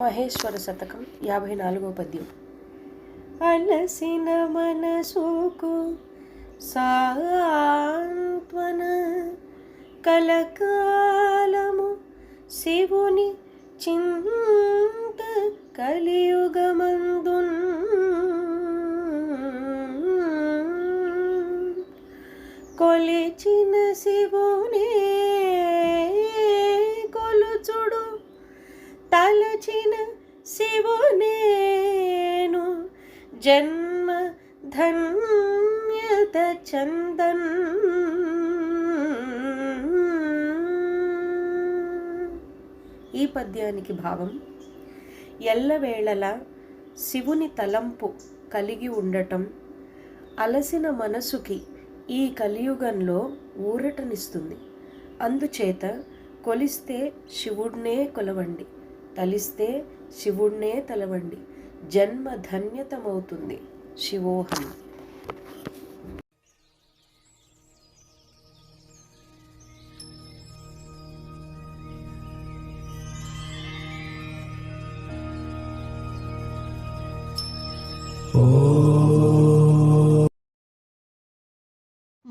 మహేశ్వర శతకం యాభై నాలుగో పద్యం. అలసిన మనసుకు సాంత్వన కలకాలము శివుని చింత కలియుగమందున్. కొలిచిన శివునే తలచిన శివునేను జన్మ ధన్యత చందన్. ఈ పద్యానికి భావం ఎల్లవేళలా శివుని తలంపు కలిగి ఉండటం అలసిన మనసుకి ఈ కలియుగంలో ఊరటనిస్తుంది. అందుచేత కొలిస్తే శివుడినే కొలవండి. తలిస్తే శివుణ్ణే తలవండి. జన్మ ధన్యతమవుతుంది శివోహం.